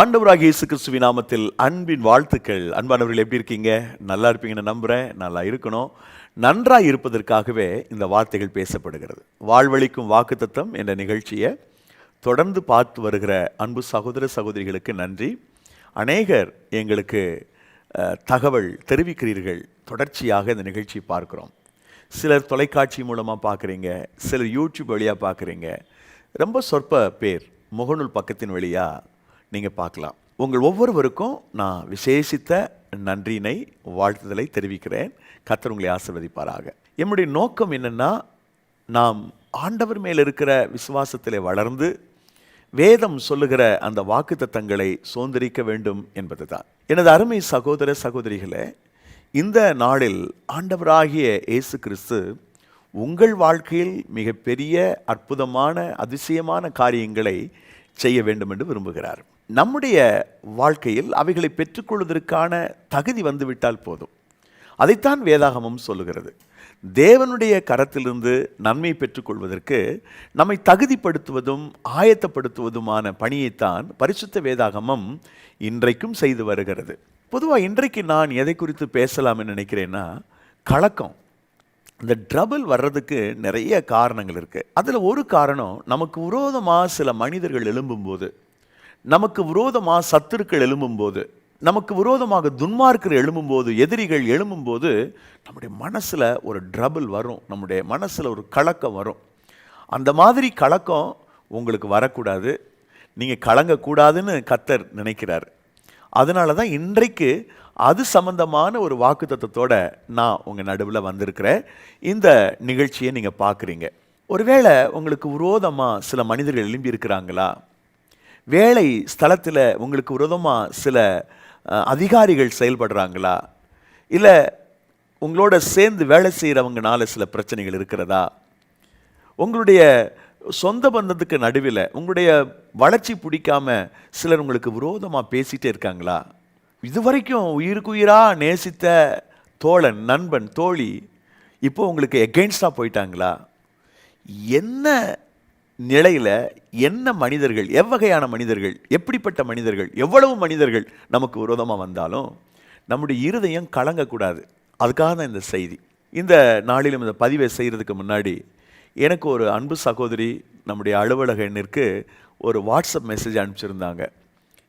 ஆண்டவராக இயேசு கிறிஸ்துவின் நாமத்தில் அன்பின் வாழ்த்துக்கள். அன்பானவர்கள் எப்படி இருக்கீங்க? நல்லா இருப்பீங்கன்னு நம்புகிறேன் நல்லா இருக்கணும். நன்றாக இருப்பதற்காகவே இந்த வார்த்தைகள் பேசப்படுகிறது. வாழ்வழிக்கும் வாக்குத்தத்தம் என்ற நிகழ்ச்சியை தொடர்ந்து பார்த்து வருகிற அன்பு சகோதர சகோதரிகளுக்கு நன்றி. அநேகர் எங்களுக்கு தகவல் தெரிவிக்கிறீர்கள். தொடர்ச்சியாக இந்த நிகழ்ச்சியை பார்க்குறோம். சிலர் தொலைக்காட்சி மூலமாக பார்க்குறீங்க. சிலர் யூடியூப் வழியாக பார்க்குறீங்க. ரொம்ப சொற்ப பேர் முகநூல் பக்கத்தின் வழியாக நீங்கள் பார்க்கலாம். உங்கள் ஒவ்வொருவருக்கும் நான் விசேஷித்த நன்றியினை வாழ்த்துதலை தெரிவிக்கிறேன். கத்தர் உங்களை ஆசிர்வதிப்பாராக. என்னுடைய நோக்கம் என்னென்னா நாம் ஆண்டவர் மேல் இருக்கிற விசுவாசத்திலே வளர்ந்து வேதம் சொல்லுகிற அந்த வாக்குத்தத்தங்களை சுதந்திரிக்க வேண்டும் என்பது தான் எனது அருமை சகோதர சகோதரிகளே இந்த நாளில் ஆண்டவராகிய இயேசு கிறிஸ்து உங்கள் வாழ்க்கையில் மிகப்பெரிய அற்புதமான அதிசயமான காரியங்களை செய்ய வேண்டும் என்று விரும்புகிறார். நம்முடைய வாழ்க்கையில் அவைகளை பெற்றுக்கொள்வதற்கான தகுதி வந்துவிட்டால் போதும். அதைத்தான் வேதாகமம் சொல்லுகிறது. தேவனுடைய கரத்திலிருந்து நன்மை பெற்றுக்கொள்வதற்கு நம்மை தகுதிப்படுத்துவதும் ஆயத்தப்படுத்துவதுமான பணியைத்தான் பரிசுத்த வேதாகமம் இன்றைக்கும் செய்து வருகிறது. பொதுவாக இன்றைக்கு நான் எதை குறித்து பேசலாம்னு நினைக்கிறேன்னா கலக்கம். இந்த ட்ரபிள் வர்றதுக்கு நிறைய காரணங்கள் இருக்குது அதில் ஒரு காரணம் நமக்கு விரோதமாக சில மனிதர்கள் எழும்பும்போது நமக்கு விரோதமாக சத்துருக்கள் எழும்பும்போது நமக்கு விரோதமாக துன்மார்க்கர் எழும்பும்போது எதிரிகள் எழும்பும்போது நம்முடைய மனசில் ஒரு ட்ரபிள் வரும். நம்முடைய மனசில் ஒரு கலக்கம் வரும். அந்த மாதிரி கலக்கம் உங்களுக்கு வரக்கூடாது. நீங்கள் கலங்கக்கூடாதுன்னு கத்தர் நினைக்கிறார். அதனால தான் இன்றைக்கு அது சம்பந்தமான ஒரு வாக்குத்தத்தத்தோட நான் உங்கள் நடுவில் வந்திருக்கிறேன். இந்த நிகழ்ச்சியை நீங்கள் பார்க்குறீங்க. ஒருவேளை உங்களுக்கு விரோதமாக சில மனிதர்கள் எழும்பி இருக்கிறாங்களா வேலை ஸ்தலத்தில் உங்களுக்கு விரோதமாக சில அதிகாரிகள் செயல்படுறாங்களா? இல்லை உங்களோட சேர்ந்து வேலை செய்கிறவங்கனால சில பிரச்சனைகள் இருக்கிறதா? உங்களுடைய சொந்த பந்தத்துக்கு நடுவில் உங்களுடைய வளர்ச்சி பிடிக்காம சிலர் உங்களுக்கு விரோதமாக பேசிகிட்டே இருக்காங்களா? இதுவரைக்கும் உயிருக்கு உயிராக நேசித்த தோழன் நண்பன் தோழி இப்போ உங்களுக்கு எகெயின்ஸ்டாக போயிட்டாங்களா? என்ன நிலையில் என்ன மனிதர்கள் எவ்வகையான மனிதர்கள் எப்படிப்பட்ட மனிதர்கள் எவ்வளவு மனிதர்கள் நமக்கு விரோதமாக வந்தாலும் நம்முடைய இருதயம் கலங்கக்கூடாது. அதுக்காக தான் இந்த செய்தி. இந்த நாளிலும் இந்த பதிவை செய்கிறதுக்கு முன்னாடி எனக்கு ஒரு அன்பு சகோதரி நம்முடைய அலுவலக எண்ணிற்கு ஒரு வாட்ஸ்அப் மெசேஜ் அனுப்பிச்சிருந்தாங்க.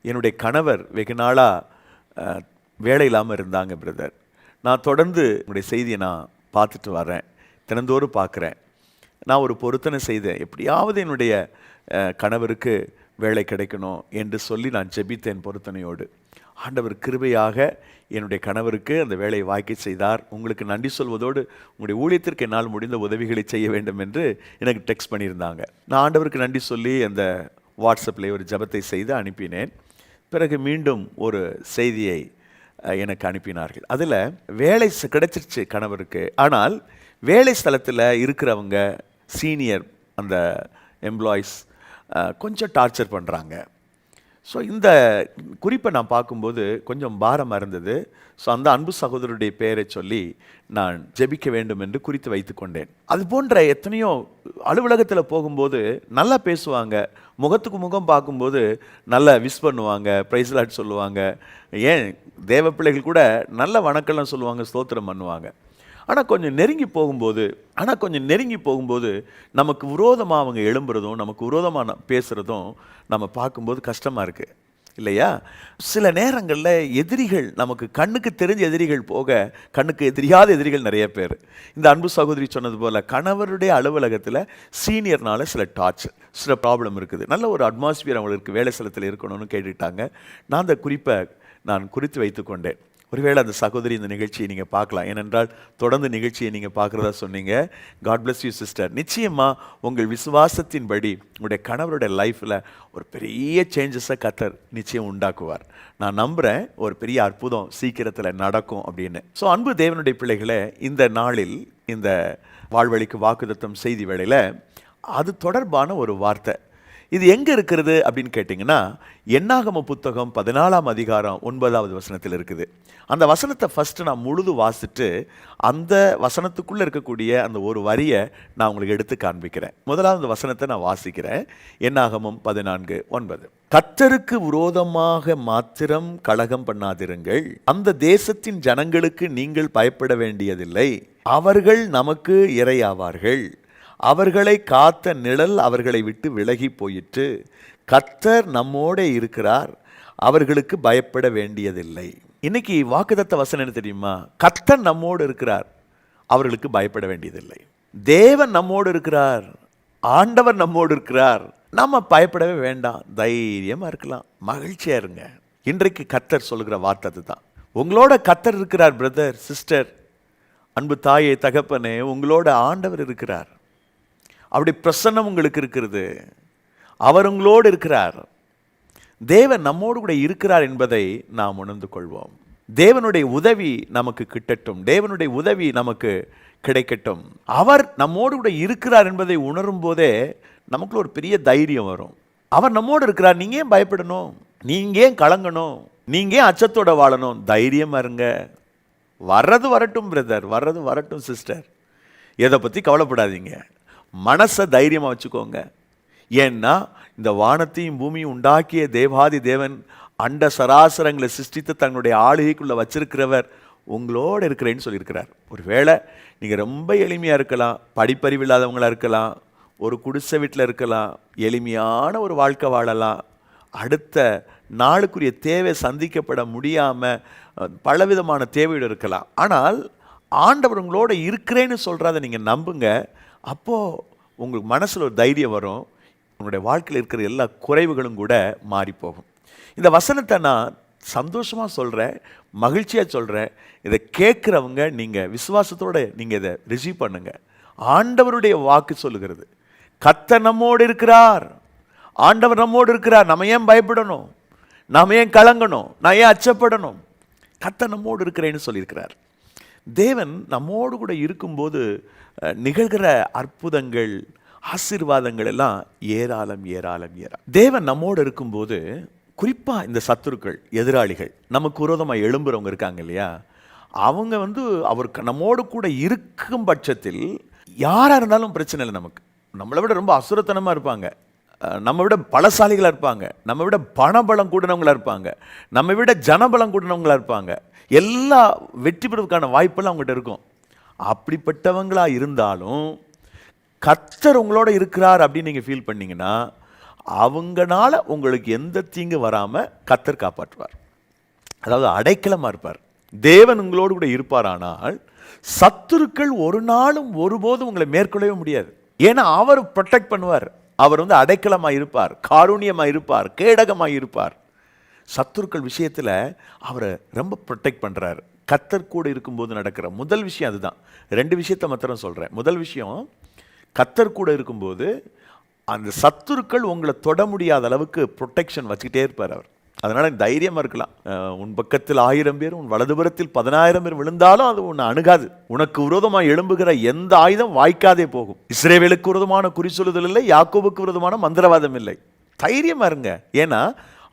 என்னுடைய கணவர் வெகு நாளாக வேலை இல்லாமல் இருந்தாங்க பிரதர் நான் தொடர்ந்து உங்களுடைய செய்தியை நான் பார்த்துட்டு வரேன். தினந்தோறும் பார்க்குறேன். நான் ஒரு பொருத்தனை செய்தேன். எப்படியாவது என்னுடைய கணவருக்கு வேலை கிடைக்கணும் என்று சொல்லி நான் ஜெபித்தேன் பொருத்தனையோடு. ஆண்டவர் கிருபையாக என்னுடைய கணவருக்கு அந்த வேலையை வாக்கி செய்தார். உங்களுக்கு நன்றி சொல்வதோடு உங்களுடைய ஊழியத்திற்கு என்னால் முடிந்த உதவிகளை செய்ய வேண்டும் என்று எனக்கு டெக்ஸ்ட் பண்ணியிருந்தாங்க. நான் ஆண்டவருக்கு நன்றி சொல்லி அந்த வாட்ஸ்அப்பில் ஒரு ஜெபத்தை செய்து அனுப்பினேன். பிறகு மீண்டும் ஒரு செய்தியை எனக்கு அனுப்பினார்கள். அதில் வேலை கிடைச்சிருச்சு கணவருக்கு. ஆனால் வேலை ஸ்தலத்தில் இருக்கிறவங்க சீனியர் அந்த எம்ப்ளாயீஸ் கொஞ்சம் டார்ச்சர் பண்ணுறாங்க ஸோ இந்த குறிப்பை நான் பார்க்கும்போது கொஞ்சம் பாரமாக இருந்தது. ஸோ அந்த அன்பு சகோதரருடைய பெயரை சொல்லி நான் ஜெபிக்க வேண்டும் என்று குறித்து வைத்துக்கொண்டேன் அது போன்ற எத்தனையோ அலுவலகத்தில் போகும்போது நல்லா பேசுவாங்க. முகத்துக்கு முகம் பார்க்கும்போது நல்லா விஷ் பண்ணுவாங்க ப்ரைஸ்லாட் சொல்லுவாங்க. ஏன் தேவ பிள்ளைகள் கூட நல்ல வணக்கம்லாம் சொல்லுவாங்க ஸ்தோத்திரம் பண்ணுவாங்க. ஆனால் கொஞ்சம் நெருங்கி போகும்போது ஆனால் கொஞ்சம் நெருங்கி போகும்போது நமக்கு விரோதமாக அவங்க எழும்புறதும் நமக்கு விரோதமாக பேசுகிறதும் நம்ம பார்க்கும்போது கஷ்டமாக இருக்குது இல்லையா? சில நேரங்களில் எதிரிகள் நமக்கு கண்ணுக்கு தெரிஞ்ச எதிரிகள் போக கண்ணுக்கு எதிரியாத எதிரிகள் நிறைய பேர். இந்த அன்பு சகோதரி சொன்னது போல் கணவருடைய அலுவலகத்தில் சீனியர்னால சில டார்ச் சில ப்ராப்ளம் இருக்குது. நல்ல ஒரு அட்மாஸ்பியர் அவங்களுக்கு வேலை ஸ்தலத்தில் இருக்கணும்னு கேட்டுட்டாங்க. நான் அந்த குறிப்பை நான் குறித்து வைத்துக்கொண்டேன். ஒருவேளை அந்த சகோதரி இந்த நிகழ்ச்சியை நீங்கள் பார்க்கலாம். ஏனென்றால் தொடர்ந்து நிகழ்ச்சியை நீங்கள் பார்க்குறதா சொன்னீங்க. காட் பிளஸ் யூ சிஸ்டர் நிச்சயமாக உங்கள் விசுவாசத்தின்படி உங்களுடைய கணவருடைய லைஃப்பில் ஒரு பெரிய சேஞ்சஸை கத்தர் நிச்சயம் உண்டாக்குவார். நான் நம்புகிறேன் ஒரு பெரிய அற்புதம் சீக்கிரத்தில் நடக்கும் அப்படின்னு. ஸோ அன்பு தேவனுடைய பிள்ளைகளை இந்த நாளில் இந்த வாழ்வழிக்கு வாக்குதத்தம் செய்தி வேளையில் அது தொடர்பான ஒரு வார்த்தை. இது எங்கே இருக்கிறது அப்படின்னு கேட்டிங்கன்னா எண்ணாகம புத்தகம் பதினாலாம் அதிகாரம் ஒன்பதாவது வசனத்தில் இருக்குது. அந்த வசனத்தை ஃபஸ்ட்டு நான் முழுது வாசிட்டு அந்த வசனத்துக்குள்ளே இருக்கக்கூடிய அந்த ஒரு வரியை நான் உங்களுக்கு எடுத்து காண்பிக்கிறேன். முதலாவது வசனத்தை நான் வாசிக்கிறேன். எண்ணாகமம் பதினான்கு ஒன்பது. கத்தருக்கு விரோதமாக மாத்திரம் கலகம் பண்ணாதிருங்கள். அந்த தேசத்தின் ஜனங்களுக்கு நீங்கள் பயப்பட வேண்டியதில்லை. அவர்கள் நமக்கு இரையாவார்கள். அவர்களை காத்த நிழல் அவர்களை விட்டு விலகி போயிற்று. கத்தர் நம்மோட இருக்கிறார். அவர்களுக்கு பயப்பட வேண்டியதில்லை. இன்னைக்கு வாக்குதத்த வசனம் என்ன தெரியுமா? கத்தர் நம்மோடு இருக்கிறார். அவர்களுக்கு பயப்பட வேண்டியதில்லை. தேவன் நம்மோடு இருக்கிறார். ஆண்டவர் நம்மோடு இருக்கிறார். நம்ம பயப்படவே வேண்டாம். தைரியமாக இருக்கலாம். மகிழ்ச்சியா இருங்க. இன்றைக்கு கத்தர் சொல்லுகிற வார்த்தை அதுதான். உங்களோட கத்தர் இருக்கிறார் பிரதர் சிஸ்டர். அன்பு தாயே தகப்பனே உங்களோட ஆண்டவர் இருக்கிறார். அப்படி பிரசன்னம் உங்களுக்கு இருக்கிறது. அவர் உங்களோடு இருக்கிறார். தேவன் நம்மோடு கூட இருக்கிறார் என்பதை நாம் உணர்ந்து கொள்வோம். தேவனுடைய உதவி நமக்கு கிட்டட்டும். தேவனுடைய உதவி நமக்கு கிடைக்கட்டும். அவர் நம்மோடு கூட இருக்கிறார் என்பதை உணரும் போதே நமக்குள்ள ஒரு பெரிய தைரியம் வரும். அவர் நம்மோடு இருக்கிறார். நீங்கள் ஏன் பயப்படணும்? நீங்கள் ஏன் கலங்கணும்? நீங்கள் ஏன் அச்சத்தோட வாழணும்? தைரியம் இருங்க வர்றது வரட்டும் பிரதர் வர்றது வரட்டும் சிஸ்டர் எதை பற்றி கவலைப்படாதீங்க. மனசை தைரியமாக வச்சுக்கோங்க. ஏன்னா இந்த வானத்தையும் பூமியும் உண்டாக்கிய தேவாதி தேவன் அண்ட சராசரங்களை சிருஷ்டித்து தன்னுடைய ஆளுகைக்குள்ளே வச்சிருக்கிறவர் உங்களோட இருக்கிறேன்னு சொல்லியிருக்கிறார். ஒருவேளை நீங்கள் ரொம்ப எளிமையாக இருக்கலாம் படிப்பறிவு இல்லாதவங்களா இருக்கலாம் ஒரு குடிசை வீட்டில் இருக்கலாம் எளிமையான ஒரு வாழ்க்கை வாழலாம். அடுத்த நாளுக்குரிய தேவை சந்திக்கப்பட முடியாமல் பலவிதமான தேவையோடு இருக்கலாம். ஆனால் ஆண்டவர் உங்களோட இருக்கிறேன்னு சொல்கிறத நீங்கள் நம்புங்க. அப்போது உங்களுக்கு மனசில் ஒரு தைரியம் வரும் உங்களுடைய வாழ்க்கையில் இருக்கிற எல்லா குறைவுகளும் கூட மாறி போகும். இந்த வசனத்தை நான் சந்தோஷமாக சொல்கிறேன் மகிழ்ச்சியாக சொல்கிறேன் இதை கேட்குறவங்க நீங்கள் விசுவாசத்தோடு நீங்கள் இதை ரிசீவ் பண்ணுங்கள் ஆண்டவருடைய வாக்கு சொல்லுகிறது கத்த நம்மோடு இருக்கிறார். ஆண்டவர் நம்மோடு இருக்கிறார். நம்ம ஏன் பயப்படணும்? நாம் ஏன் கலங்கணும்? நான் ஏன் அச்சப்படணும்? கத்த நம்மோடு இருக்கிறேன்னு சொல்லியிருக்கிறார். தேவன் நம்மோடு கூட இருக்கும்போது நிகழ்கிற அற்புதங்கள் ஆசீர்வாதங்கள் எல்லாம் ஏராளம் ஏராளம் ஏறா தேவன் நம்மோடு இருக்கும்போது குறிப்பாக இந்த சத்துருக்கள் எதிராளிகள் நமக்கு விரோதமாக எழும்புறவங்க இருக்காங்க இல்லையா? அவங்க வந்து அவர் நம்மோடு கூட இருக்கும் பட்சத்தில் யாராக இருந்தாலும் பிரச்சனை இல்லை நமக்கு. நம்மளை விட ரொம்ப அசுரத்தனமாக இருப்பாங்க. நம்ம விட பலசாலிகளாக இருப்பாங்க. நம்ம விட பணபலம் கூடினவங்களா இருப்பாங்க. நம்ம விட ஜனபலம் கூடினவங்களா இருப்பாங்க. எல்லா வெற்றி பெறுவதற்கான வாய்ப்பெல்லாம் அவங்ககிட்ட இருக்கும். அப்படிப்பட்டவங்களாக இருந்தாலும் கத்தர் உங்களோட இருக்கிறார் அப்படின்னு நீங்கள் ஃபீல் பண்ணீங்கன்னா அவங்கனால உங்களுக்கு எந்த தீங்கு வராமல் கத்தர் காப்பாற்றுவார். அதாவது அடைக்கலமாக இருப்பார். தேவன் உங்களோடு கூட இருப்பாரானால் சத்துருக்கள் ஒரு நாளும் ஒருபோதும் உங்களை மேற்கொள்ளவே முடியாது. ஏன்னா அவர் ப்ரொடெக்ட் பண்ணுவார். அவர் வந்து அடைக்கலமாக இருப்பார் காரூணியமாக இருப்பார் கேடகமாக இருப்பார் சத்துருக்கள் விஷயத்தில் அவரை ரொம்ப ப்ரொடெக்ட் பண்ணுறாரு கத்தர் கூட இருக்கும்போது நடக்கிற முதல் விஷயம் அதுதான். ரெண்டு விஷயத்தை மாத்திரம் சொல்கிறேன் முதல் விஷயம் கத்தர் கூட இருக்கும்போது அந்த சத்துருக்கள் உங்களை தொட முடியாத அளவுக்கு ப்ரொட்டெக்ஷன் வச்சுக்கிட்டே இருப்பார் அவர். அதனால் தைரியமாக இருக்கலாம். உன் பக்கத்தில் ஆயிரம் பேர் உன் வலதுபுறத்தில் பதினாயிரம் பேர் விழுந்தாலும் அது உன்னை அணுகாது. உனக்கு விரோதமாக எழும்புகிற எந்த ஆயுதம் வாய்க்காதே போகும். இஸ்ரேவேலுக்கு விரோதமான குறி சொல்லுதல் இல்லை யாக்கோபுக்கு விரோதமான மந்திரவாதம் இல்லை. தைரியமாக இருங்க. ஏன்னா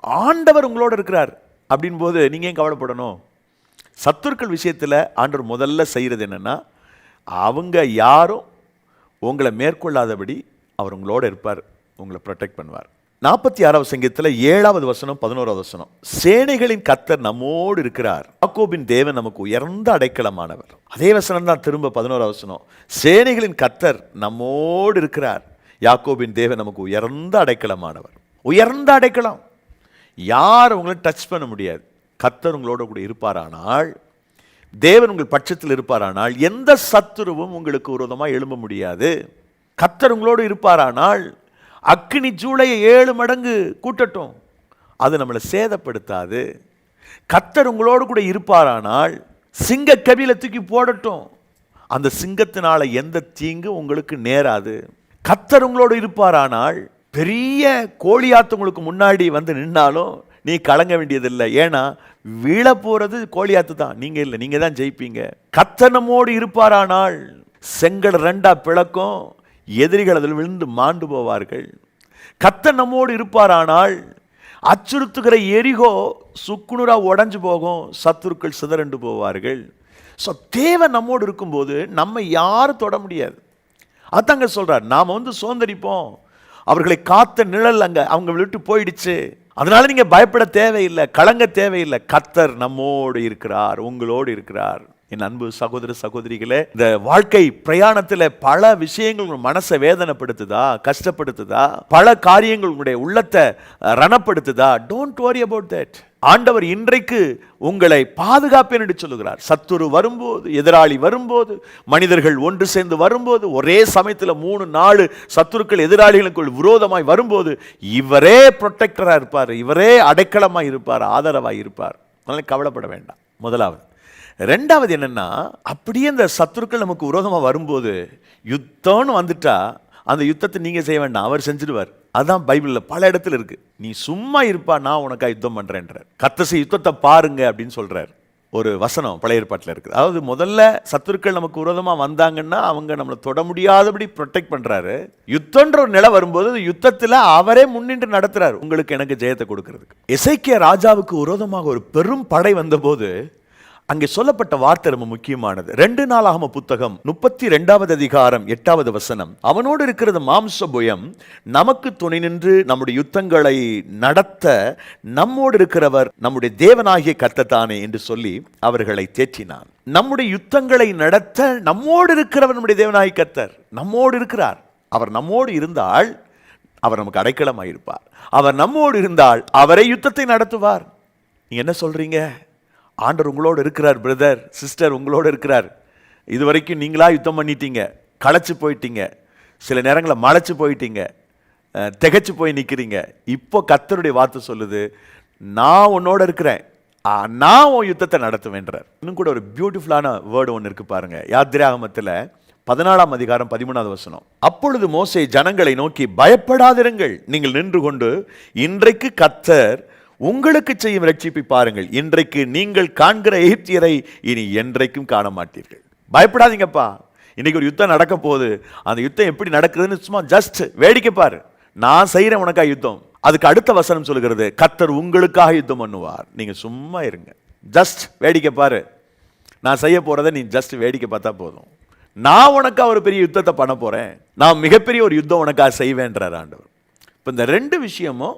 ஆண்டவர் உங்களோட இருக்கிறார் அப்படின் போது நீங்கள் ஏன் கவலைப்படணும்? சத்துருக்கள் விஷயத்தில் ஆண்டவர் முதல்ல செய்கிறது என்னென்னா அவங்க யாரும் உங்களை மேற்கொள்ளாதபடி அவர் உங்களோட இருப்பார் உங்களை ப்ரொடெக்ட் பண்ணுவார். நாற்பத்தி ஆறாவது சங்கீதத்தில் ஏழாவது வசனம் பதினோராவது வசனம். சேனைகளின் கத்தர் நம்மோடு இருக்கிறார். யாக்கோபின் தேவன் நமக்கு உயர்ந்த அடைக்கலமானவர். அதே வசனம் தான் திரும்ப பதினோராவது வசனம். சேனைகளின் கத்தர் நம்மோடு இருக்கிறார். யாக்கோபின் தேவன் நமக்கு உயர்ந்த அடைக்கலமானவர். உயர்ந்த அடைக்கலம். யார் உங்களை டச் பண்ண முடியாது. கத்தர் உங்களோட கூட இருப்பாரானால் தேவன் உங்கள் பட்சத்தில் இருப்பாரானால் எந்த சத்துருவும் உங்களுக்கு விரோதமாக எழும்ப முடியாது. கத்தர் உங்களோடு இருப்பாரானால் அக்னி ஜூலையை ஏழு மடங்கு கூட்டட்டும். அது நம்மளை சேதப்படுத்தாது. கத்தர் உங்களோடு கூட இருப்பாரானால் சிங்க கவியில் தூக்கி போடட்டும். அந்த சிங்கத்தினால எந்த தீங்கும் உங்களுக்கு நேராது. கத்தர் உங்களோடு இருப்பாரானால் பெரிய கோழியாத்துங்களுக்கு முன்னாடி வந்து நின்னாலும் நீ கலங்க வேண்டியதில்லை. ஏன்னா வீழ போகிறது கோழியாத்து தான். நீங்கள் இல்லை நீங்கள் தான் ஜெயிப்பீங்க. கத்தனமோடு இருப்பாரானால் செங்கல் ரெண்டாக பிளக்கும் எதிரிகள் அதில் விழுந்து மாண்டு போவார்கள். கத்தனமோடு இருப்பாரானால் அச்சுறுத்துகிற எரிகோ சுக்குநூறாக உடஞ்சு போகும் சத்துருக்கள் சிதறண்டு போவார்கள். ஸோ தேவை நம்மோடு இருக்கும்போது நம்ம யாரும் தொட முடியாது. அதாங்க சொல்கிறார் நாம் வந்து சோந்தரிப்போம் அவர்களை காத்த நிழல் அங்கே அவங்க விட்டு போயிடுச்சு. அதனால நீங்கள் பயப்பட தேவையில்லை கலங்க தேவையில்லை. கத்தர் நம்மோடு இருக்கிறார் உங்களோடு இருக்கிறார். என் அன்பு சகோதர சகோதரிகளே இந்த வாழ்க்கை பிரயாணத்தில் பல விஷயங்கள் உங்கள் மனசை வேதனைப்படுத்துதா கஷ்டப்படுத்துதா? பல காரியங்கள் உங்களுடைய உள்ளத்தை ரணப்படுத்துதா? டோன்ட் வரி அபவுட் தட் ஆண்டவர் இன்றைக்கு உங்களை பாதுகாப்பேன் என்று சொல்லுகிறார். சத்துரு வரும்போது எதிராளி வரும்போது மனிதர்கள் ஒன்று சேர்ந்து வரும்போது ஒரே சமயத்தில் மூணு நாலு சத்துருக்கள் எதிராளிகளுக்குள் விரோதமாய் வரும்போது இவரே ப்ரொடெக்டராக இருப்பார் இவரே அடைக்கலமாக இருப்பார் ஆதரவாக இருப்பார். அதனால் கவலைப்பட வேண்டாம். முதலாவது. ரெண்டாவது என்னென்னா அப்படியே இந்த சத்துருக்கள் நமக்கு விரோதமாக வரும்போது யுத்தம்னு வந்துட்டா அந்த யுத்தத்தை நீங்கள் செய்ய வேண்டாம். அவர் செஞ்சிடுவார். அதுதான் பைபிளில் பல இடத்துல இருக்குது நீ சும்மா இருப்பா நான் உனக்கா யுத்தம் பண்ணுறேன்றார் கத்தசி யுத்தத்தை பாருங்க அப்படின்னு சொல்கிறார் ஒரு வசனம் பழைய ஏற்பாட்டில் இருக்குது அதாவது முதல்ல சத்துருக்கள் நமக்கு விரோதமாக வந்தாங்கன்னா அவங்க நம்மளை தொட முடியாதபடி ப்ரொடெக்ட் பண்ணுறாரு யுத்தன்ற ஒரு நிலை வரும்போது அந்த யுத்தத்தில் அவரே முன்னின்று நடத்துகிறார் உங்களுக்கு எனக்கு ஜெயத்தை கொடுக்கறதுக்கு. எசைக்கிய ராஜாவுக்கு விரோதமாக ஒரு பெரும் படை வந்தபோது அங்கே சொல்லப்பட்ட வார்த்தை ரொம்ப முக்கியமானது. ரெண்டு நாளாகம புத்தகம் முப்பத்தி ரெண்டாவது அதிகாரம் எட்டாவது வசனம். அவனோடு இருக்கிறது மாம்ச புயம் நமக்கு துணை நின்று நம்முடைய யுத்தங்களை நடத்த நம்மோடு இருக்கிறவர் நம்முடைய தேவனாகிய கத்தத்தானே என்று சொல்லி அவர்களை தேற்றினான். நம்முடைய யுத்தங்களை நடத்த நம்மோடு இருக்கிறவர் நம்முடைய தேவனாகிய கத்தர் நம்மோடு இருக்கிறார். அவர் நம்மோடு இருந்தால் அவர் நமக்கு அடைக்கலமாயிருப்பார். அவர் நம்மோடு இருந்தால் அவரை யுத்தத்தை நடத்துவார். நீ என்ன சொல்றீங்க? ஆண்டர் உங்களோடு இருக்கிறார் பிரதர் சிஸ்டர் உங்களோடு இருக்கிறார். இது வரைக்கும் நீங்களா யுத்தம் பண்ணிட்டீங்க களைச்சி போயிட்டீங்க சில நேரங்களில் மலைச்சு போயிட்டீங்க திகச்சு திகைச்சு போய் நிற்கிறீங்க இப்போ கத்தருடைய வார்த்தை சொல்லுது நான் உன்னோட இருக்கிறேன். நான் உன் யுத்தத்தை நடத்துவேன்றார். இன்னும் கூட ஒரு பியூட்டிஃபுல்லான வேர்டு ஒன்று இருக்குது பாருங்கள் யாத்திராகமத்தில் பதினாலாம் அதிகாரம் பதிமூணாவது வசனம். அப்பொழுது மோசை ஜனங்களை நோக்கி பயப்படாதிருங்கள். நீங்கள் நின்று கொண்டு இன்றைக்கு கத்தர் உங்களுக்கு செய்யும் ரட்சிப்பை பாருங்கள். இன்றைக்கு நீங்கள் காண்கிற எகிப்தியரை இனி என்றைக்கும் காண மாட்டீர்கள் பயப்படாதீங்கப்பா. இன்னைக்கு ஒரு யுத்தம் நடக்க போகுது. அந்த யுத்தம் எப்படி நடக்குதுன்னு சும்மா ஜஸ்ட் வேடிக்கை பாரு. நான் செய்கிறேன் உனக்காக யுத்தம். அதுக்கு அடுத்த வசனம் சொல்லுகிறது கத்தர் உங்களுக்காக யுத்தம் பண்ணுவார். நீங்க சும்மா இருங்க. ஜஸ்ட் வேடிக்கை பாரு. நான் செய்ய போறதை நீ ஜஸ்ட் வேடிக்கை பார்த்தா போதும். நான் உனக்காக ஒரு பெரிய யுத்தத்தை பண்ண போறேன். நான் மிகப்பெரிய ஒரு யுத்தம் உனக்காக செய்வேன்றார் ஆண்டவர். இப்போ இந்த ரெண்டு விஷயமும்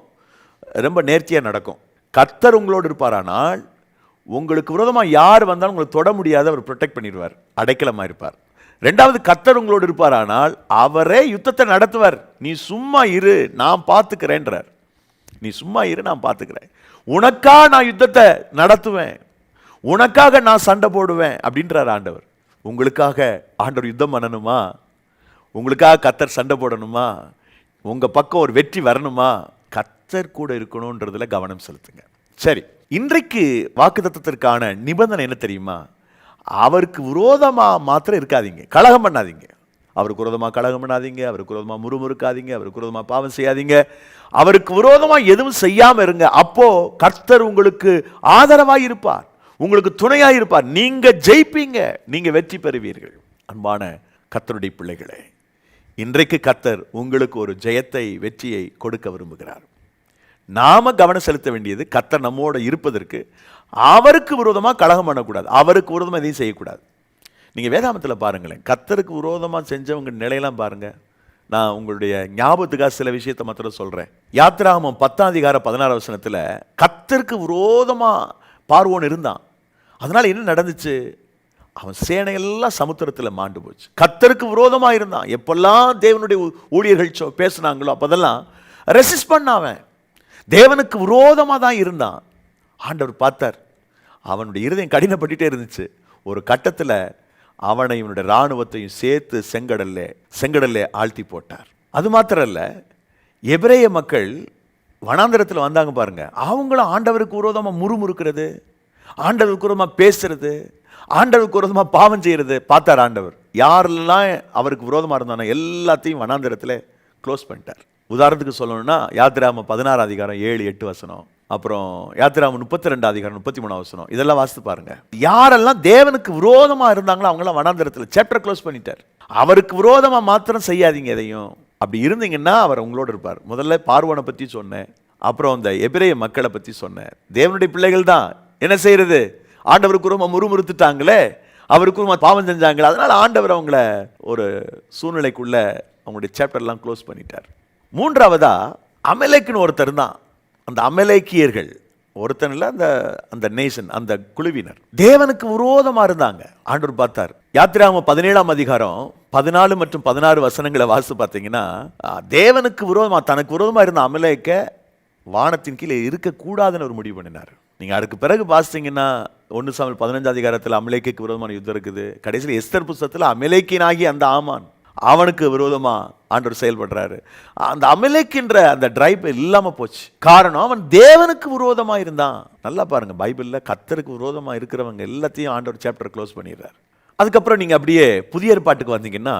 ரொம்ப நேர்த்தியாக நடக்கும். கத்தர் உங்களோடு இருப்பாரானால் உங்களுக்கு விரோதமாக யார் வந்தாலும் உங்களை தொட முடியாத அவர் ப்ரொடெக்ட் பண்ணிடுவார். அடைக்கலமாக இருப்பார். ரெண்டாவது கத்தர் உங்களோடு இருப்பாரானால் அவரே யுத்தத்தை நடத்துவார். நீ சும்மா இரு நான் பார்த்துக்கிறேன்றார். நீ சும்மா இரு நான் பார்த்துக்கிறேன். உனக்காக நான் யுத்தத்தை நடத்துவேன். உனக்காக நான் சண்டை போடுவேன் அப்படின்றார் ஆண்டவர். உங்களுக்காக ஆண்டவர் யுத்தம் பண்ணணுமா? உங்களுக்காக கத்தர் சண்டை போடணுமா? உங்கள் பக்கம் ஒரு வெற்றி வரணுமா? கத்தர் கூட இருக்கணுன்றதுல கவனம் செலுத்துங்க. சரி இன்றைக்கு வாக்குத்தத்தத்திற்கான நிபந்தனை என்ன தெரியுமா? அவருக்கு விரோதமாக மாத்திரம் இருக்காதீங்க. கழகம் பண்ணாதீங்க. அவருக்கு விரோதமாக கழகம் பண்ணாதீங்க. அவருக்கு விரோதமாக முறுமுறுக்காதீங்க. அவருக்கு விரோதமாக பாவம் செய்யாதீங்க. அவருக்கு விரோதமாக எதுவும் செய்யாமல் இருங்க. அப்போது கர்த்தர் உங்களுக்கு ஆதரவாக இருப்பார். உங்களுக்கு துணையாக இருப்பார். நீங்கள் ஜெயிப்பீங்க. நீங்கள் வெற்றி பெறுவீர்கள். அன்பான கர்த்தருடைய பிள்ளைகளே இன்றைக்கு கத்தர் உங்களுக்கு ஒரு ஜெயத்தை வெற்றியை கொடுக்க விரும்புகிறார். நாம் கவனம் செலுத்த வேண்டியது கத்தர் நம்மோட இருப்பதற்கு அவருக்கு விரோதமாக கழகம் பண்ணக்கூடாது. அவருக்கு விரோதமாக எதையும் செய்யக்கூடாது. நீங்கள் வேதாமத்தில் பாருங்களேன் கத்தருக்கு விரோதமாக செஞ்சவங்க நிலையெல்லாம் பாருங்க. நான் உங்களுடைய ஞாபகத்துக்காக சில விஷயத்தை மாத்திரம் சொல்கிறேன் யாத்ராமம் பத்தாம் அதிகார பதினாறு வசனத்தில் கத்தருக்கு விரோதமாக பார்வோன் இருந்தான். அதனால் என்ன நடந்துச்சு? அவன் சேனையெல்லாம் சமுத்திரத்தில் மாண்டு போச்சு. கத்தருக்கு விரோதமாக இருந்தான் எப்பெல்லாம் தேவனுடைய ஊழியர்கள் சோ பேசுனாங்களோ அப்போதெல்லாம் ரெசிஸ்ட் பண்ண அவன். தேவனுக்கு விரோதமாக தான் இருந்தான். ஆண்டவர் பார்த்தார். அவனுடைய இருதயம் கடினப்பட்டுட்டே இருந்துச்சு. ஒரு கட்டத்தில் அவனை இவனுடைய இராணுவத்தையும் சேர்த்து செங்கடல்ல செங்கடல்ல ஆழ்த்தி போட்டார். அது மாத்திரம் இல்ல எபிரேய மக்கள் வனாந்திரத்தில் வந்தாங்க பாருங்க. அவங்களும் ஆண்டவருக்கு விரோதமாக முறுமுறுக்கிறது ஆண்டவருக்கு விரோதமாக பேசுறது ஆண்டவருக்கு விரோதமாக பாவம் செய்கிறது பார்த்தார் ஆண்டவர். யாரெல்லாம் அவருக்கு விரோதமாக இருந்தானோ எல்லாத்தையும் வனாந்திரத்தில் க்ளோஸ் பண்ணிட்டார். உதாரணத்துக்கு சொல்லணும்னா யாத்திராம பதினாறு அதிகாரம் ஏழு எட்டு வசனம் அப்புறம் யாத்திராம முப்பத்தி ரெண்டு அதிகாரம் முப்பத்தி மூணாம் வசனம் இதெல்லாம் வாசித்து பாருங்க. யாரெல்லாம் தேவனுக்கு விரோதமாக இருந்தாங்களோ அவங்களாம் வனாந்திரத்தில் சாப்டர் க்ளோஸ் பண்ணிட்டார். அவருக்கு விரோதமாக மாத்திரம் செய்யாதீங்க எதையும். அப்படி இருந்தீங்கன்னா அவர் உங்களோட இருப்பார். முதல்ல பார்வனை பற்றி சொன்னேன் அப்புறம் அந்த எபிரேய மக்களை பற்றி சொன்னேன். தேவனுடைய பிள்ளைகள் தான். என்ன செய்கிறது ஆண்டவருக்கு ரொம்ப முறுமுறுத்துட்டாங்களே அவருக்கு ரொம்ப பாவம் செஞ்சாங்களே அதனால் ஆண்டவர் அவங்கள ஒரு சூழ்நிலைக்குள்ள அவங்களுடைய சாப்டர்லாம் க்ளோஸ் பண்ணிட்டார். மூன்றாவதாக அமலேக்குன்னு ஒருத்தர் தான் அந்த அமலேக்கியர்கள் ஒருத்தன் அந்த அந்த நேஷன் அந்த குழுவினர். தேவனுக்கு விரோதமாக இருந்தாங்க. ஆண்டவர் பார்த்தார். யாத்திராம பதினேழாம் அதிகாரம் பதினாலு மற்றும் பதினாறு வசனங்களை வாசித்து பார்த்தீங்கன்னா தேவனுக்கு விரோதமாக தனக்கு விரோதமாக இருந்த அமலேக்க வானத்தின் கீழே இருக்கக்கூடாதுன்னு ஒரு முடிவு பண்ணினார். நீங்கள் அதுக்கு பிறகு வாசித்தீங்கன்னா ஒன்று சாமல் பதினஞ்சாம் அதிகாரத்தில் அமலேக்கைக்கு விரோதமான யுத்தம் இருக்குது. கடைசியில் எஸ்தர் புஸ்தத்தில் அமலேக்கினாகி அந்த ஆமான் அவனுக்கு விரோதமாக ஆண்டவர் செயல்படுறாரு. அந்த அமலேக்கின்ற அந்த டிரைப் இல்லாமல் போச்சு. காரணம் அவன் தேவனுக்கு விரோதமாக இருந்தான். நல்லா பாருங்கள் பைபிளில் கத்தருக்கு விரோதமாக இருக்கிறவங்க எல்லாத்தையும் ஆண்டவர் சாப்டர் க்ளோஸ் பண்ணிடுறாரு. அதுக்கப்புறம் நீங்கள் அப்படியே புதிய ஏற்பாட்டுக்கு வந்தீங்கன்னா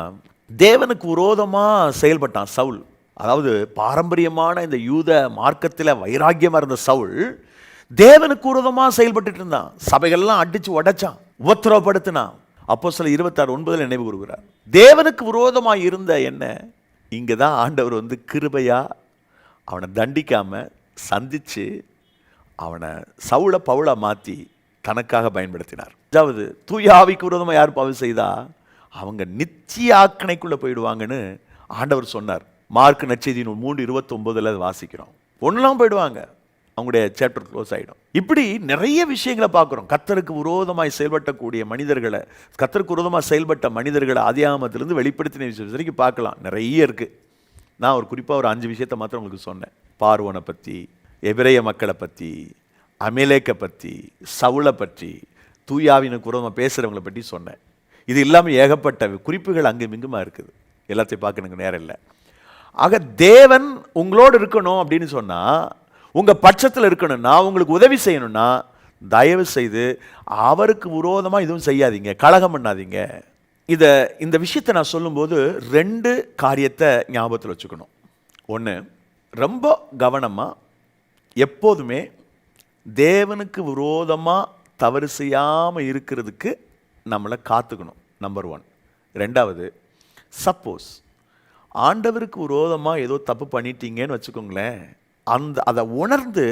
தேவனுக்கு விரோதமாக செயல்பட்டான் சவுல். அதாவது பாரம்பரியமான இந்த யூத மார்க்கத்தில் வைராக்கியமாக இருந்த சவுல் தேவனுக்கு விரோதமா செயல்பட்டு இருந்தான். சபைகள்லாம் அடிச்சு உடைச்சான். உபத்திரவப்படுத்தினான் அப்போ சில இருபத்தாறு ஒன்பதில் நினைவு கூறுகிறார். தேவனுக்கு விரோதமாக இருந்த என்ன? இங்கே தான் ஆண்டவர் வந்து கிருபையாக அவனை தண்டிக்காமல் சந்தித்து அவனை சவுள பவுள மாற்றி தனக்காக பயன்படுத்தினார். அதாவது தூய ஆவிக்கு விரோதமாக யார் பாவம் செய்தா? அவங்க நித்திய ஆக்கணைக்குள்ளே போயிடுவாங்கன்னு ஆண்டவர் சொன்னார். மார்க் நச்செய்தி மூன்று இருபத்தொம்போதில் அதை வாசிக்கிறோம். ஒன்றுலாம் போயிடுவாங்க. அவங்களுடைய சாப்டர் க்ளோஸ் ஆகிடும் இப்படி நிறைய விஷயங்களை பார்க்குறோம். கத்தருக்கு விரோதமாய் செயல்பட்டக்கூடிய மனிதர்களை கத்தருக்கு விரோதமாக செயல்பட்ட மனிதர்களை அதியாமத்திலிருந்து வெளிப்படுத்தின விஷயம் வரைக்கும் பார்க்கலாம். நிறைய இருக்குது நான் ஒரு குறிப்பாக ஒரு அஞ்சு விஷயத்தை மாத்திரம் உங்களுக்கு சொன்னேன். பார்வனை பற்றி எபிரேய மக்களை பற்றி அமிலேக்கை பற்றி சவுளை பற்றி தூயாவினுக்கு விரோதமாக பேசுகிறவங்களை பற்றி சொன்னேன். இது இல்லாமல் ஏகப்பட்ட குறிப்புகள் அங்கும் இங்குமா இருக்குது. எல்லாத்தையும் பார்க்கணுங்க நேரம் இல்லை. ஆக தேவன் உங்களோடு இருக்கணும் அப்படின்னு சொன்னால் உங்கள் பட்சத்தில் இருக்கணும்னா உங்களுக்கு உதவி செய்யணும்னா தயவு செய்து அவருக்கு விரோதமாக எதுவும் செய்யாதீங்க. கழகம் பண்ணாதீங்க. இதை இந்த விஷயத்தை நான் சொல்லும்போது ரெண்டு காரியத்தை ஞாபகத்தில் வச்சுக்கணும். ஒன்று ரொம்ப கவனமாக எப்போதுமே தேவனுக்கு விரோதமாக தவறு செய்யாமல் இருக்கிறதுக்கு நம்மளை காத்துக்கணும் நம்பர் ஒன் ரெண்டாவது சப்போஸ் ஆண்டவருக்கு விரோதமாக ஏதோ தப்பு பண்ணிட்டீங்கன்னு வச்சுக்கோங்களேன். அந்த அதை உணர்ந்து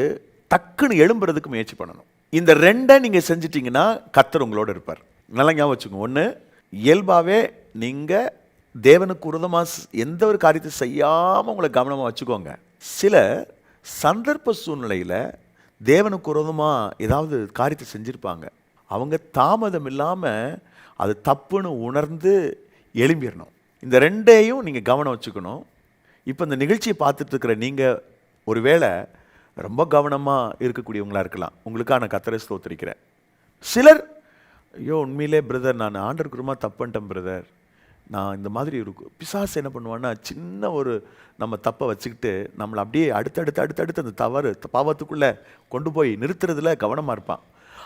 டக்குன்னு எழும்புறதுக்கு முயற்சி பண்ணணும். இந்த ரெண்டை நீங்கள் செஞ்சிட்டிங்கன்னா கத்தர் உங்களோட இருப்பார். நல்லா ஞாபகம் வச்சுக்கோங்க. ஒன்று இயல்பாகவே நீங்கள் தேவனுக்கு உருதமாக எந்த ஒரு காரியத்தை செய்யாமல் உங்களை கவனமாக வச்சுக்கோங்க. சில சந்தர்ப்ப சூழ்நிலையில் தேவனுக்கு உரதமாக ஏதாவது காரியத்தை செஞ்சுருப்பாங்க. அவங்க தாமதம் இல்லாமல் அது தப்புன்னு உணர்ந்து எழும்பிடணும் இந்த ரெண்டையும் நீங்கள் கவனம் வச்சுக்கணும். இப்போ இந்த நிகழ்ச்சியை பார்த்துட்டு இருக்கிற நீங்கள் ஒருவேளை ரொம்ப கவனமாக இருக்கக்கூடியவங்களாக இருக்கலாம். உங்களுக்காக நான் கத்தரை ஸ்தோத்திரிக்கிறேன். சிலர் ஐயோ உண்மையிலே பிரதர் நான் ஆண்டர் குருமா தப்புன்ட்டேன் பிரதர். நான் இந்த மாதிரி இருக்கும் பிசாசு என்ன பண்ணுவான்னா சின்ன ஒரு நம்ம தப்பை வச்சுக்கிட்டு நம்மளை அப்படியே அடுத்தடுத்து அடுத்தடுத்து அந்த தவறு பாவத்துக்குள்ளே கொண்டு போய் நிறுத்துறதுல கவனமாக இருப்பான்.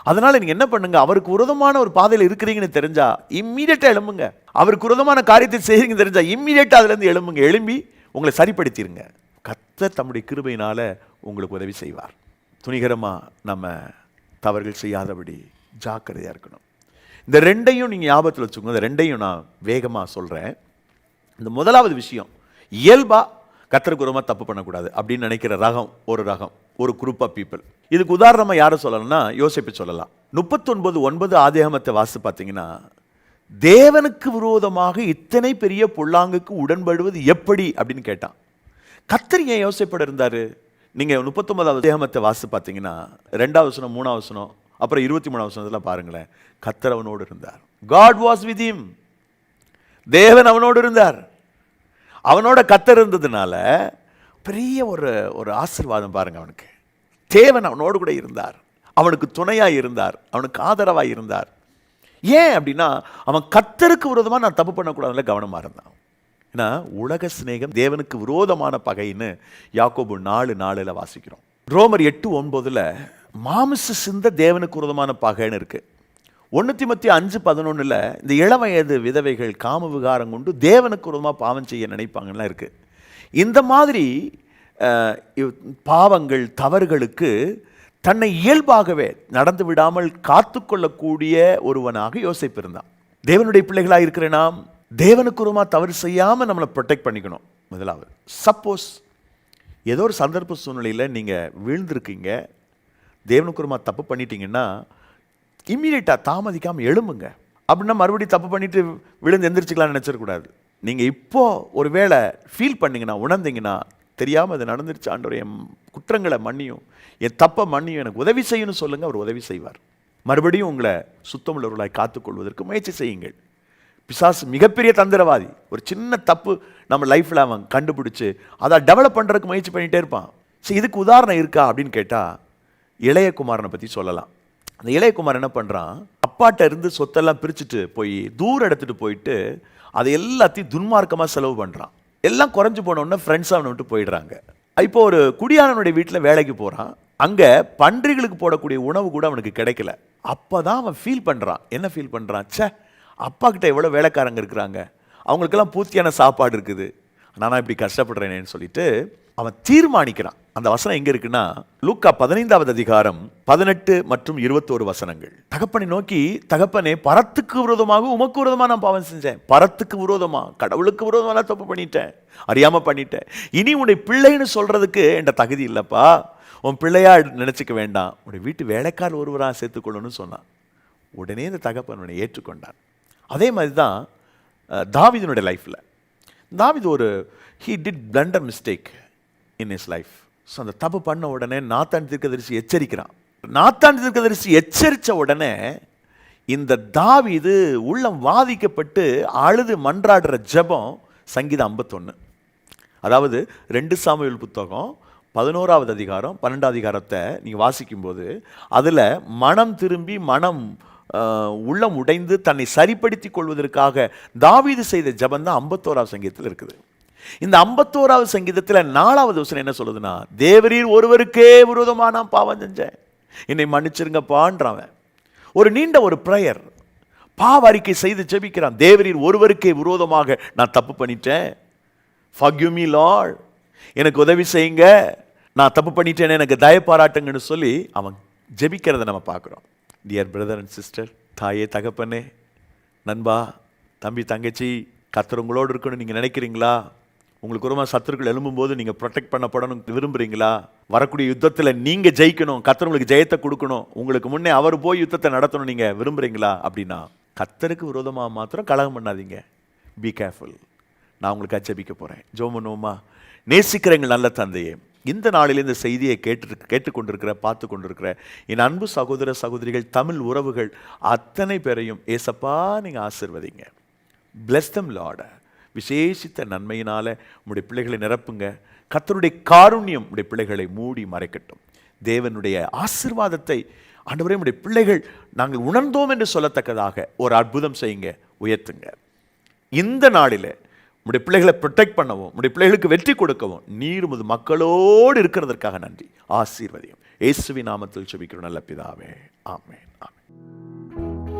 அதனால் நீங்கள் என்ன பண்ணுங்க? அவருக்கு உரதமான ஒரு பாதையில் இருக்கிறீங்கன்னு தெரிஞ்சா இம்மீடியட்டாக எழும்புங்க. அவருக்கு உரதமான காரியத்தை செய்கிறீங்கன்னு தெரிஞ்சா இம்மீடியட்டாக அதுலேருந்து எழும்புங்க. எழும்பி உங்களை சரிப்படுத்திடுங்க கத்தர் தம்முடைய கிருபையினால் உங்களுக்கு உதவி செய்வார். துணிகரமாக நம்ம தவறுகள் செய்யாதபடி ஜாக்கிரதையாக இருக்கணும். இந்த ரெண்டையும் நீங்கள் ஞாபகத்தில் வச்சுக்கோங்க. இந்த ரெண்டையும் நான் வேகமாக சொல்கிறேன் இந்த முதலாவது விஷயம் இயல்பாக கத்தரக்குரமாக தப்பு பண்ணக்கூடாது அப்படின்னு நினைக்கிற ரகம் ஒரு ரகம் ஒரு குரூப் ஆஃப் பீப்புள் இதுக்கு உதாரணமாக யாரை சொல்லணும்னா யோசிப்பு சொல்லலாம். முப்பத்தொன்பது ஒன்பது ஆதேகமத்தை வாசி பார்த்தீங்கன்னா தேவனுக்கு விரோதமாக இத்தனை பெரிய பொல்லாங்குக்கு உடன்படுவது எப்படி அப்படின்னு கேட்டான். கத்தர் ஏன் யோசிப்பட இருந்தார்? நீங்கள் முப்பத்தொன்பதாவது தேகமத்தை வாசி பார்த்தீங்கன்னா ரெண்டாவது வசனம் மூணாவது வசனம் அப்புறம் இருபத்தி மூணாவது வசனத்தில் பாருங்களேன். கத்தர் அவனோடு இருந்தார். காட் வாஸ் வித் தேவன் அவனோடு இருந்தார். அவனோட கத்தர் இருந்ததுனால பெரிய ஒரு ஒரு ஆசீர்வாதம் பாருங்கள் அவனுக்கு. தேவன் அவனோடு கூட இருந்தார். அவனுக்கு துணையாக இருந்தார். அவனுக்கு ஆதரவாக இருந்தார். ஏன் அப்படின்னா அவன் கத்தருக்கு விரோதமாக நான் தப்பு பண்ணக்கூடாதுல கவனமாக இருந்தான். ஏன்னா உலக சிநேகம் தேவனுக்கு விரோதமான பகைன்னு யாக்கோபு நாலு நாளில் வாசிக்கிறோம். ரோமர் எட்டு ஒன்பதில் மாமிச சிந்த தேவனுக்கு விரோதமான பகைன்னு இருக்குது ஒன்று திமத்தி அஞ்சு பதினொன்றில் இந்த இளவயது விதவைகள் காம விகாரம் கொண்டு தேவனுக்கு விரோதமாக பாவம் செய்ய நினைப்பாங்கலாம் இருக்குது இந்த மாதிரி பாவங்கள் தவறுகளுக்கு தன்னை இயல்பாகவே நடந்து விடாமல் காத்துக்கொள்ளக்கூடிய ஒருவனாக யோசிப்பிருந்தான். தேவனுடைய பிள்ளைகளாக இருக்கிற நாம். தேவனுக்கு விரோதமாக தவறு செய்யாமல் நம்மளை ப்ரொடெக்ட் பண்ணிக்கணும். முதலாவது. சப்போஸ் ஏதோ ஒரு சந்தர்ப்ப சூழ்நிலையில் நீங்கள் வீழ்ந்திருக்கீங்க. தேவனுக்குருமா தப்பு பண்ணிட்டீங்கன்னா இம்மீடியட்டாக தாமதிக்காமல் எழும்புங்க. அப்படின்னா மறுபடியும் தப்பு பண்ணிட்டு விழுந்து எந்திரிச்சிக்கலாம்னு நினச்சிடக்கூடாது நீங்கள் இப்போது ஒரு வேளை ஃபீல் பண்ணிங்கன்னா உணர்ந்தீங்கன்னா தெரியாமல் அது நடந்துருச்சு. ஆண்டவர் என் குற்றங்களை மன்னியும். என் தப்பை மன்னியும். எனக்கு உதவி செய்யணும்னு சொல்லுங்கள் அவர் உதவி செய்வார். மறுபடியும் உங்களை சுத்தமுள்ளவர்களாய் காத்துக்கொள்வதற்கு முயற்சி செய்யுங்கள். பிசாசு மிகப்பெரிய தந்திரவாதி. ஒரு சின்ன தப்பு நம்ம லைஃப்பில் அவன் கண்டுபிடிச்சி அதை டெவலப் பண்ணுறதுக்கு முயற்சி பண்ணிகிட்டே இருப்பான். சரி இதுக்கு உதாரணம் இருக்கா அப்படின்னு கேட்டால் இளையகுமாரனை பற்றி சொல்லலாம். அந்த இளையகுமார் என்ன பண்ணுறான் அப்பாட்ட இருந்து சொத்தெல்லாம் பிரிச்சுட்டு போய் தூரம் எடுத்துகிட்டு போயிட்டு அதை எல்லாத்தையும் துன்மார்க்கமாக செலவு பண்ணுறான் எல்லாம் குறைஞ்சு போன உடனே ஃப்ரெண்ட்ஸ் அவனை விட்டு போயிடுறாங்க. இப்போ ஒரு குடியானவனுடைய வீட்டில் வேலைக்கு போகிறான் அங்கே பன்றிகளுக்கு போடக்கூடிய உணவு கூட அவனுக்கு கிடைக்கல. அப்போ தான் அவன் ஃபீல் பண்ணுறான் என்ன ஃபீல் பண்ணுறான் ச்சே அப்பா கிட்ட எவ்வளோ வேலைக்காரங்க இருக்கிறாங்க? அவங்களுக்கெல்லாம் பூர்த்தியான சாப்பாடு இருக்குது. நானா இப்படி கஷ்டப்படுறேனேன்னு சொல்லிட்டு அவன் தீர்மானிக்கிறான். அந்த வசனம் எங்கே இருக்குன்னா லூக்கா பதினைந்தாவது அதிகாரம் பதினெட்டு மற்றும் இருபத்தோரு வசனங்கள். தகப்பனை நோக்கி தகப்பனே பரத்துக்கு விரோதமாக உமக்கு விரோதமாக நான் பாவம் செஞ்சேன். பரத்துக்கு விரோதமாக கடவுளுக்கு விரோதமாக நான் தப்பு பண்ணிட்டேன். அறியாமல் பண்ணிட்டேன். இனி உன்னை பிள்ளைன்னு சொல்கிறதுக்கு என்ற தகுதி இல்லைப்பா. உன் பிள்ளையா நினச்சிக்க வேண்டாம். உன்னை வீட்டு வேலைக்காரர் ஒருவராக சேர்த்துக்கொள்ளணும்னு சொன்னான். உடனே இந்த தகப்பன் உன்னை ஏற்றுக்கொண்டான். அதே மாதிரி தான் தாவிதனுடைய லைஃப்பில் தாவீது ஒரு he did blunder mistake in his life so அந்த தப்பு பண்ண உடனே நாத்தான் தீர்க்கதரிசி எச்சரிக்கிறான். நாத்தான் தீர்க்கதரிசி எச்சரித்த உடனே இந்த தாவிது உள்ளம் வாதிக்கப்பட்டு அழுது மன்றாடுற ஜெபம் சங்கீதம் ஐம்பத்தொன்று அதாவது ரெண்டு சாமியல் புத்தகம் பதினோராவது அதிகாரம் பன்னெண்டாவது அதிகாரத்தை நீங்கள் வாசிக்கும்போது அதில் மனம் திரும்பி மனம் உள்ளம் உடைந்து தன்னை சரிப்படுத்திக் கொள்வதற்காக தாவீது செய்த ஜெபம் தான் ஐம்பத்தோராவது சங்கீதத்தில் இருக்குது. இந்த ஐம்பத்தோராவது சங்கீதத்தில் நாலாவது வசனம் என்ன சொல்லுதுன்னா தேவரீர் ஒருவருக்கே விரோதமாக நான் பாவம் செஞ்சேன். என்னை மன்னிச்சிருங்கப்பான்றவன் ஒரு நீண்ட ஒரு ப்ரேயர் பாவ அறிக்கை செய்து ஜெபிக்கிறான். தேவரீர் ஒருவருக்கே விரோதமாக நான் தப்பு பண்ணிட்டேன். ஃபக்யூமி me எனக்கு உதவி செய்யுங்க. நான் தப்பு பண்ணிட்டேன்னு எனக்கு தயப்பாராட்டுங்கன்னு சொல்லி அவன் ஜெபிக்கிறத நம்ம பார்க்குறோம். டியர் பிரதர் அண்ட் சிஸ்டர் தாயே தகப்பனே நண்பா தம்பி தங்கச்சி கத்தர் உங்களோடு இருக்கணும்னு நீங்கள் நினைக்கிறீங்களா? உங்களுக்கு ஒரு சத்துருக்கள் எழும்பும்போது நீங்கள் ப்ரொடெக்ட் பண்ணப்படணும் விரும்புகிறீங்களா வரக்கூடிய யுத்தத்தில் நீங்கள் ஜெயிக்கணும் கத்தர் உங்களுக்கு ஜெயத்தை கொடுக்கணும். உங்களுக்கு முன்னே அவர் போய் யுத்தத்தை நடத்தணும் நீங்கள் விரும்புகிறீங்களா அப்படின்னா கத்தருக்கு விரோதமாக மாத்திரம் கலகம் பண்ணாதீங்க. பி கேர்ஃபுல் நான் உங்களுக்கு ஜெபிக்க போகிறேன் ஜோமனோமா பண்ணுவோமா நல்ல தந்தையே. இந்த நாளில் இந்த செய்தியை கேட்டு கேட்டுக்கொண்டிருக்கிற பார்த்து கொண்டிருக்கிற என் அன்பு சகோதர சகோதரிகள் தமிழ் உறவுகள் அத்தனை பேரையும் ஏசப்பா நீங்கள் ஆசிர்வதிங்க. பிளஸ் தம் லார்ட விசேஷித்த நன்மையினால் உங்களுடைய பிள்ளைகளை நிரப்புங்க. கத்தருடைய காருண்யம் உடைய பிள்ளைகளை மூடி மறைக்கட்டும். தேவனுடைய ஆசிர்வாதத்தை ஆண்டவரே உடைய பிள்ளைகள் நாங்கள் உணர்ந்தோம் என்று சொல்லத்தக்கதாக ஒரு அற்புதம் செய்யுங்க உயர்த்துங்க. இந்த நாளில் உடைய பிள்ளைகளை ப்ரொடெக்ட் பண்ணவும் உடைய பிள்ளைகளுக்கு வெற்றி கொடுக்கவும் நீர் உமது மக்களோடு இருக்கிறதற்காக நன்றி. ஆசீர்வதியும். இயேசுவி நாமத்தில் செபிக்கிறோம் நல்ல பிதாவே. ஆமேன். ஆமே